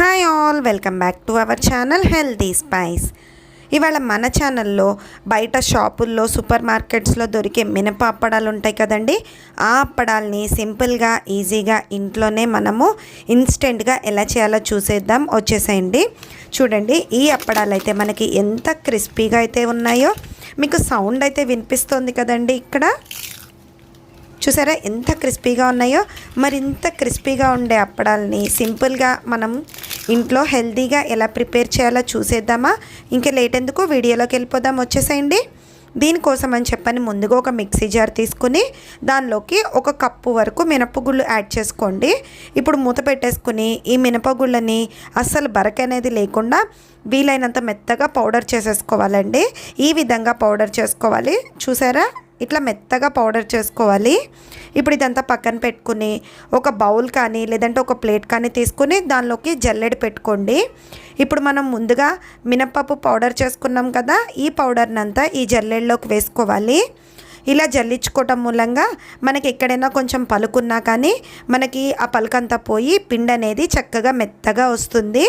Hi all welcome back to our channel healthy spice. ఇవాళ మన ఛానల్లో బయట షాపుల్లో సూపర్ మార్కెట్స్లో దొరికే మినప అప్పడాలు ఉంటాయి కదండి. ఆ అప్పడాల్ని సింపుల్గా ఈజీగా ఇంట్లోనే మనము ఇన్స్టెంట్గా ఎలా చేయాలో చూసేద్దాం. వచ్చేసేయండి. చూడండి ఈ అప్పడాలు అయితే మనకి ఎంత క్రిస్పీగా అయితే ఉన్నాయో. మీకు సౌండ్ అయితే వినిపిస్తుంది కదండి ఇక్కడ. చూసారా ఎంత క్రిస్పీగా ఉన్నాయో. మరింత క్రిస్పీగా ఉండే అప్పడాలని సింపుల్గా మనం ఇంట్లో హెల్తీగా ఎలా ప్రిపేర్ చేయాలో చూసేద్దామా? ఇంకా లేట్ ఎందుకు వీడియోలోకి వెళ్ళిపోదాం. వచ్చేసేయండి. దీనికోసం అని చెప్పని ముందుగా ఒక మిక్సీ జార్ తీసుకుని దానిలోకి ఒక కప్పు వరకు మినపగుళ్ళు యాడ్ చేసుకోండి. ఇప్పుడు మూత పెట్టేసుకుని ఈ మినపగుళ్ళని అస్సలు బరక అనేది లేకుండా వీలైనంత మెత్తగా పౌడర్ చేసేసుకోవాలండి. ఈ విధంగా పౌడర్ చేసుకోవాలి. చూసారా? ఇట్లా మెత్తగా పౌడర్ చేసుకోవాలి. ఇప్పుడు ఇదంతా పక్కన పెట్టుకుని ఒక బౌల్ కానీ లేదంటే ఒక ప్లేట్ కానీ తీసుకుని దానిలోకి జల్లెడ పెట్టుకోండి. ఇప్పుడు మనం ముందుగా మినప్పప్పు పౌడర్ చేసుకున్నాం కదా ఈ పౌడర్ని అంతా ఈ జల్లెడలోకి వేసుకోవాలి. ఇలా జల్లించుకోవటం మూలంగా మనకి ఎక్కడైనా కొంచెం పలుకున్నా కానీ మనకి ఆ పలుకంతా పోయి పిండి అనేది చక్కగా మెత్తగా వస్తుంది.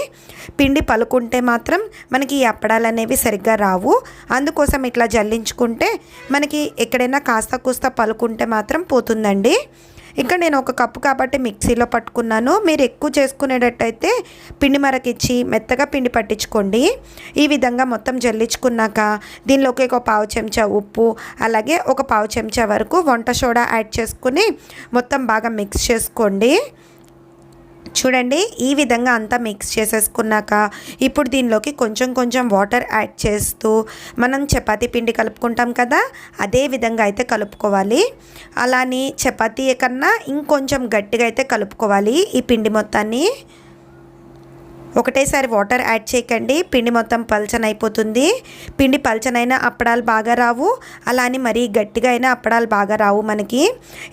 పిండి పలుకుంటే మాత్రం మనకి ఈ అప్పడాలు అనేవి సరిగ్గా రావు. అందుకోసం ఇట్లా జల్లించుకుంటే మనకి ఎక్కడైనా కాస్త కూస్త పలుకుంటే మాత్రం పోతుందండి. ఇక్కడ నేను ఒక కప్పు కాబట్టి మిక్సీలో పట్టుకున్నాను. మీరు ఎక్కువ చేసుకునేటట్టయితే పిండి మరకిచ్చి మెత్తగా పిండి పట్టించుకోండి. ఈ విధంగా మొత్తం జల్లించుకున్నాక దీనిలోకి ఒక పావు చెంచా ఉప్పు అలాగే ఒక పావు చెంచా వరకు వంట సోడా యాడ్ చేసుకుని మొత్తం బాగా మిక్స్ చేసుకోండి. చూడండి ఈ విధంగా అంతా మిక్స్ చేసేసుకున్నాక ఇప్పుడు దీనిలోకి కొంచెం కొంచెం వాటర్ యాడ్ చేస్తూ మనం చపాతీ పిండి కలుపుకుంటాం కదా అదే విధంగా అయితే కలుపుకోవాలి. అలానే చపాతీ కన్నా ఇంకొంచెం గట్టిగా అయితే కలుపుకోవాలి ఈ పిండి మొత్తాన్ని. ఒకటేసారి వాటర్ యాడ్ చేయకండి. పిండి మొత్తం పల్చన అయిపోతుంది. పిండి పల్చనైన అప్పడాలు బాగా రావు. అలా అని మరీ గట్టిగా అయినా అప్పడాలు బాగా రావు మనకి.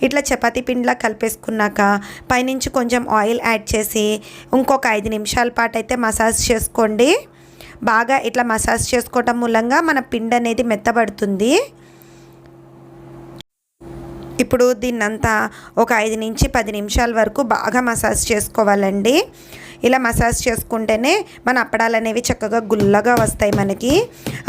ఇట్లా చపాతీ పిండిలా కలిపేసుకున్నాక పైనుంచి కొంచెం ఆయిల్ యాడ్ చేసి ఇంకొక ఐదు నిమిషాల పాటు అయితే మసాజ్ చేసుకోండి. బాగా ఇట్లా మసాజ్ చేసుకోవటం మూలంగా మన పిండి అనేది మెత్తబడుతుంది. ఇప్పుడు దీన్నంతా ఒక ఐదు నుంచి పది నిమిషాల వరకు బాగా మసాజ్ చేసుకోవాలండి. ఇలా మసాజ్ చేసుకుంటేనే మన అప్పడాలు అనేవి చక్కగా గుల్లగా వస్తాయి మనకి.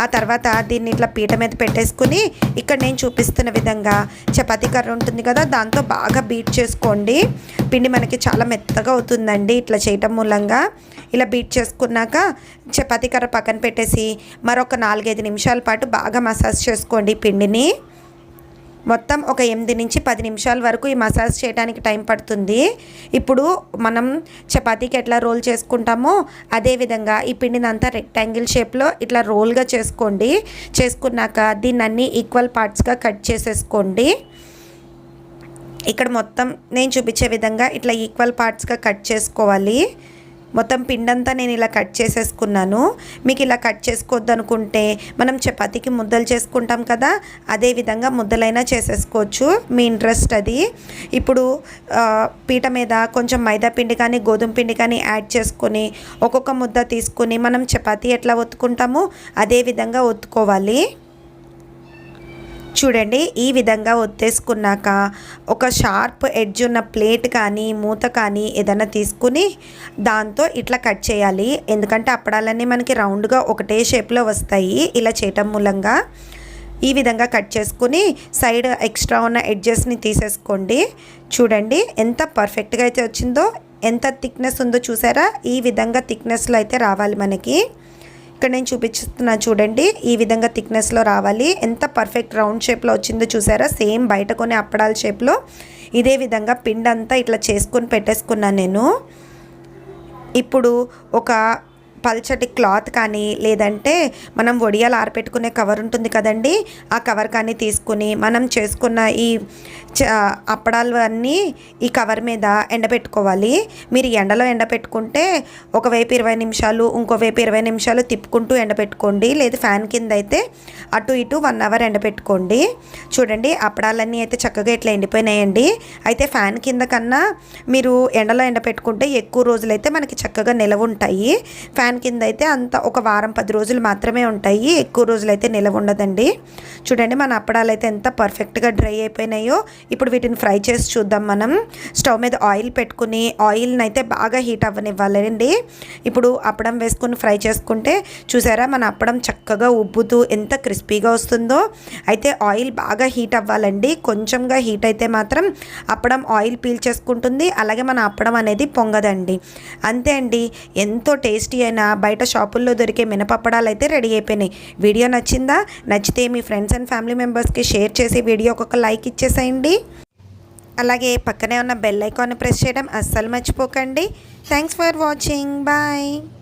ఆ తర్వాత దీన్ని ఇట్లా పీట మీద పెట్టేసుకుని ఇక్కడ నేను చూపిస్తున్న విధంగా చపాతీ కర్ర ఉంటుంది కదా దాంతో బాగా బీట్ చేసుకోండి. పిండి మనకి చాలా మెత్తగా అవుతుందండి ఇట్లా చేయటం మూలంగా. ఇలా బీట్ చేసుకున్నాక చపాతీ కర్ర పక్కన పెట్టేసి మరొక నాలుగైదు నిమిషాల పాటు బాగా మసాజ్ చేసుకోండి పిండిని. మొత్తం ఒక ఎనిమిది నుంచి పది నిమిషాల వరకు ఈ మసాజ్ చేయడానికి టైం పడుతుంది. ఇప్పుడు మనం చపాతీకి ఎట్లా రోల్ చేసుకుంటామో అదేవిధంగా ఈ పిండిని అంతా రెక్టాంగిల్ షేప్లో ఇట్లా రోల్గా చేసుకోండి. చేసుకున్నాక దీన్ని అన్ని ఈక్వల్ పార్ట్స్గా కట్ చేసేసుకోండి. ఇక్కడ మొత్తం నేను చూపించే విధంగా ఇట్లా ఈక్వల్ పార్ట్స్గా కట్ చేసుకోవాలి. మొత్తం పిండంతా నేను ఇలా కట్ చేసేసుకున్నాను. మీకు ఇలా కట్ చేసుకోవద్దు అనుకుంటే మనం చపాతీకి ముద్దలు చేసుకుంటాం కదా అదే విధంగా ముద్దలైనా చేసేసుకోవచ్చు. మీ ఇంట్రెస్ట్ అది. ఇప్పుడు పీట మీద కొంచెం మైదా పిండి కానీ గోధుమ పిండి కానీ యాడ్ చేసుకొని ఒక్కొక్క ముద్ద తీసుకుని మనం చపాతీ ఎట్లా ఒత్తుకుంటామో అదే విధంగా ఒత్తుకోవాలి. చూడండి ఈ విధంగా ఒత్తేసుకున్నాక ఒక షార్ప్ ఎడ్జ్ ఉన్న ప్లేట్ కానీ మూత కానీ ఏదైనా తీసుకుని దాంతో ఇట్లా కట్ చేయాలి. ఎందుకంటే అప్పడాలన్నీ మనకి రౌండ్గా ఒకటే షేప్లో వస్తాయి ఇలా చేయటం మూలంగా. ఈ విధంగా కట్ చేసుకుని సైడ్ ఎక్స్ట్రా ఉన్న ఎడ్జెస్ని తీసేసుకోండి. చూడండి ఎంత పర్ఫెక్ట్గా అయితే వచ్చిందో ఎంత థిక్నెస్ ఉందో చూసారా? ఈ విధంగా థిక్నెస్లో అయితే రావాలి మనకి. ఇక్కడ నేను చూపిస్తున్నాను చూడండి. ఈ విధంగా థిక్నెస్లో రావాలి. ఎంత పర్ఫెక్ట్ రౌండ్ షేప్లో వచ్చిందో చూసారా? సేమ్ బయట కొనే అప్పడాల షేప్లో ఇదే విధంగా పిండి అంతా ఇట్లా చేసుకొని పెట్టేసుకున్నాను నేను. ఇప్పుడు ఒక పల్చటి క్లాత్ కానీ లేదంటే మనం వడియాలు ఆరపెట్టుకునే కవర్ ఉంటుంది కదండి ఆ కవర్ కానీ తీసుకుని మనం చేసుకున్న ఈ అప్పడాలు అన్నీ ఈ కవర్ మీద ఎండబెట్టుకోవాలి. మీరు ఎండలో ఎండబెట్టుకుంటే ఒకవైపు ఇరవై నిమిషాలు ఇంకోవైపు ఇరవై నిమిషాలు తిప్పుకుంటూ ఎండబెట్టుకోండి. లేదు ఫ్యాన్ కింద అయితే అటు ఇటు వన్ అవర్ ఎండబెట్టుకోండి. చూడండి అప్పడాలన్నీ అయితే చక్కగా ఇట్లా ఎండిపోయినాయండి. అయితే ఫ్యాన్ కింద కన్నా మీరు ఎండలో ఎండబెట్టుకుంటే ఎక్కువ రోజులైతే మనకి చక్కగా నిలవ ఉంటాయి ఫ్యాన్ ఫ్యాన్ కింద అయితే అంత ఒక వారం పది రోజులు మాత్రమే ఉంటాయి. ఎక్కువ రోజులు అయితే నిలవ ఉండదండి. చూడండి మన అప్పడాలు అయితే ఎంత పర్ఫెక్ట్గా డ్రై అయిపోయినాయో. ఇప్పుడు వీటిని ఫ్రై చేసి చూద్దాం మనం. స్టవ్ మీద ఆయిల్ పెట్టుకుని ఆయిల్ని అయితే బాగా హీట్ అవ్వనివ్వాలండి. ఇప్పుడు అప్పడం వేసుకుని ఫ్రై చేసుకుంటే చూసారా మన అప్పడం చక్కగా ఉబ్బుతూ ఎంత క్రిస్పీగా వస్తుందో. అయితే ఆయిల్ బాగా హీట్ అవ్వాలండి. కొంచెంగా హీట్ అయితే మాత్రం అప్పడం ఆయిల్ పీల్ చేసుకుంటుంది. అలాగే మన అప్పడం అనేది పొంగదండి. అంతే అండి. ఎంతో టేస్టీ అయిన బయట షాపుల్లో దొరికే మినపప్పడాలు అయితే రెడీ అయిపోయినాయి. వీడియో నచ్చిందా? నచ్చితే మీ ఫ్రెండ్స్ అండ్ ఫ్యామిలీ మెంబర్స్కి షేర్ చేసి వీడియోకి ఒక లైక్ ఇచ్చేసేయండి. అలాగే పక్కనే ఉన్న బెల్ ఐకాన్ ప్రెస్ చేయడం అస్సలు మర్చిపోకండి. Thanks for watching. బాయ్.